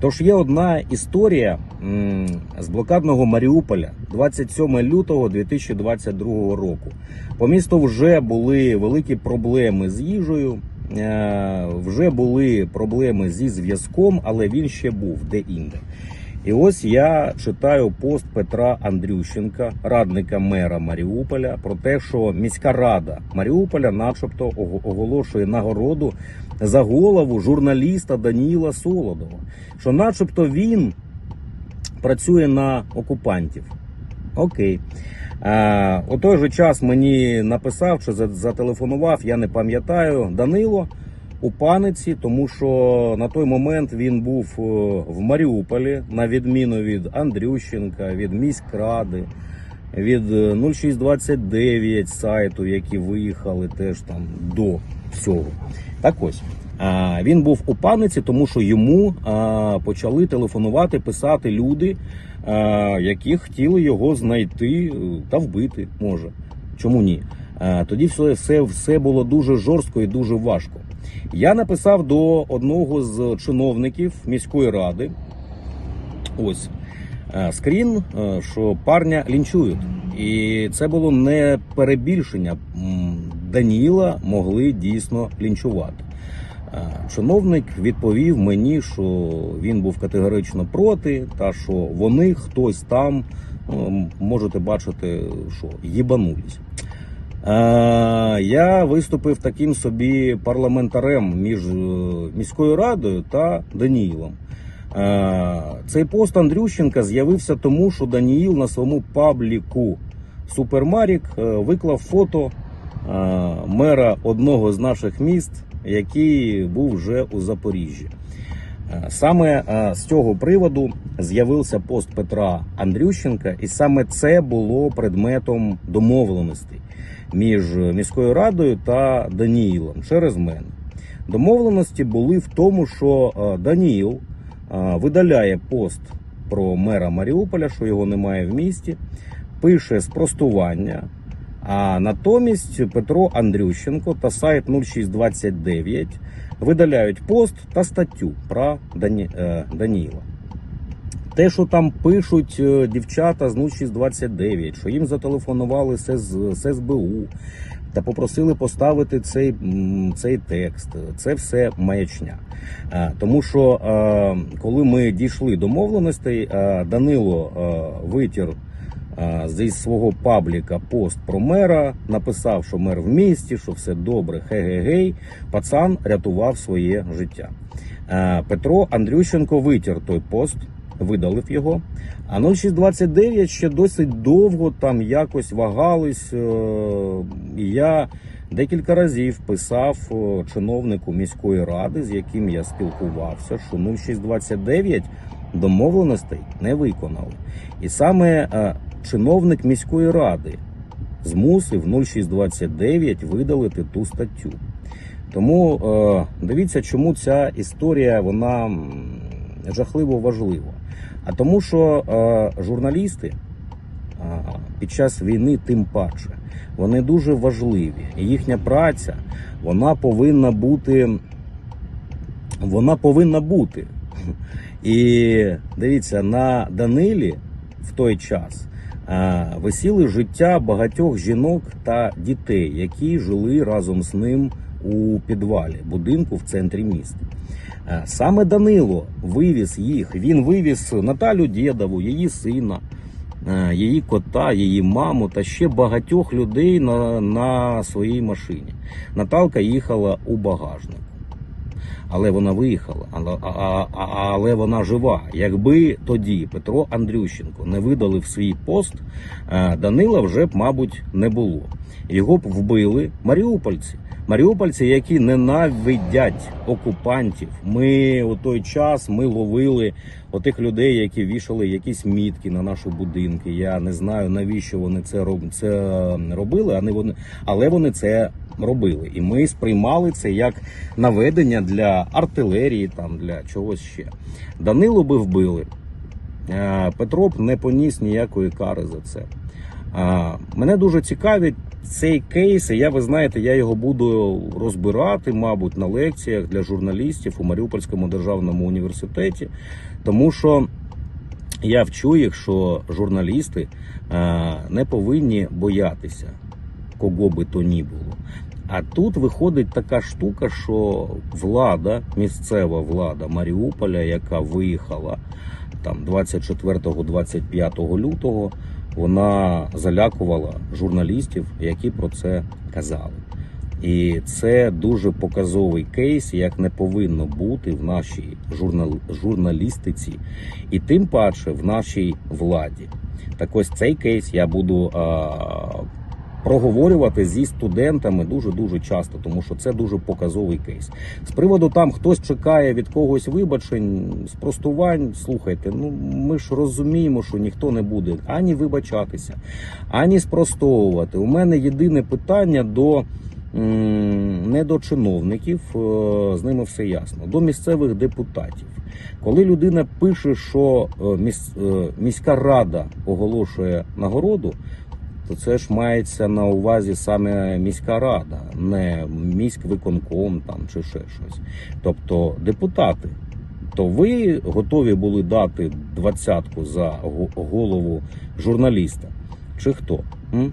Тож є одна історія з блокадного Маріуполя 27 лютого 2022 року. По місту вже були великі проблеми з їжею, е, вже були проблеми зі зв'язком, але він ще був де-інде. І ось я читаю пост Петра Андрющенка, радника мера Маріуполя, про те, що міська рада Маріуполя, начебто, оголошує нагороду за голову журналіста Даніла Солодова, що, начебто, він працює на окупантів. Окей. А, у той же час мені написав чи за- зателефонував, я не пам'ятаю, Данило у паниці, тому що на той момент він був е, в Маріуполі, на відміну від Андрющенка, від міськради, від е, 0629 сайту, які виїхали теж там до всього. Так ось. Він був у паниці, тому що йому почали телефонувати, писати люди, які хотіли його знайти е, та вбити. Може, чому ні? Тоді все, все, все було дуже жорстко і дуже важко. Я написав до одного з чиновників міської ради. Ось е, скрін, е, що парня лінчують. І це було не перебільшення. Даніла могли дійсно лінчувати. Е, Чиновник відповів мені, що він був категорично проти, та що вони хтось там ну, можете бачити, що їбанулись. Я виступив таким собі парламентарем між е, міською радою та Даніїлом. Цей пост Андрющенка з'явився тому, що Даніїл на своєму пабліку Супермарік е, виклав фото е, мера одного з наших міст, який був вже у Запоріжжі. Саме з цього приводу з'явився пост Петра Андрющенка, і саме це було предметом домовленостей між міською радою та Даніїлом через мене. Домовленості були в тому, що е, Даніїл е, видаляє пост про мера Маріуполя, що його немає в місті, пише спростування. А натомість Петро Андрющенко та сайт 0629 видаляють пост та статтю про Дані... е, Даніла. Те, що там пишуть е, дівчата з 0629, що їм зателефонували з СБУ та попросили поставити цей, цей текст, це все маячня. Е, Тому що е, коли ми дійшли домовленостей, е, Данило витір зі свого пабліка пост про мера, написав, що мер в місті, що все добре, хе-ге-гей. Пацан рятував своє життя. Петро Андрющенко витір той пост, видалив його. А 0629 ще досить довго там якось вагались. е, я декілька разів писав е, чиновнику міської ради, з яким я спілкувався, що 0629 домовленостей не виконали. І саме е, чиновник міської ради змусив 0629 видалити ту статтю. Тому дивіться, чому ця історія вона жахливо важлива. А тому, що е, журналісти е, під час війни тим паче вони дуже важливі. І їхня праця вона повинна бути. Вона повинна бути. І дивіться, на Данилі в той час е, висіли життя багатьох жінок та дітей, які жили разом з ним у підвалі будинку в центрі міста. Е, Саме Данило вивіз їх. Він вивіз Наталю Дєдову, її сина, е, її кота, її маму та ще багатьох людей на, на своїй машині. Наталка їхала у багажнику. Але вона виїхала, але, а, а, але вона жива. Якби тоді Петро Андрющенко не видалив свій пост, е, Данила вже б, мабуть, не було. Його б вбили маріупольці. Маріупольці, які ненавидять окупантів. Ми у той час ми ловили отих людей, які вішали якісь мітки на наші будинки. Я не знаю навіщо вони це це робили, але вони це робили. І ми сприймали це як наведення для артилерії, там для чогось ще. Данилу би вбили. Е, Петро б не поніс ніякої кари за це. Е, Мене дуже цікавить цей кейс, і я ви знаєте, я його буду розбирати, мабуть, на лекціях для журналістів у Маріупольському державному університеті, тому що я вчу їх, що журналісти е, не повинні боятися, кого би то ні було. А тут виходить така штука, що влада, місцева влада Маріуполя, яка виїхала там 24-25 лютого, вона залякувала журналістів, які про це казали. І це дуже показовий кейс, як не повинно бути в нашій журнал... журналістиці, і тим паче в нашій владі. Так ось цей кейс я буду а, проговорювати зі студентами дуже дуже часто, тому що це дуже показовий кейс. З приводу там хтось чекає від когось вибачень, спростувань. Слухайте, ну ми ж розуміємо, що ніхто не буде ані вибачатися, ані спростовувати. У мене єдине питання до. Не до чиновників, е, з ними все ясно, до місцевих депутатів. Коли людина пише, що е, е, міська рада оголошує нагороду, то це ж мається на увазі саме міська рада, не міськвиконком там чи ще щось. Тобто депутати. То ви готові були дати двадцятку за го- голову журналіста? Чи хто? М?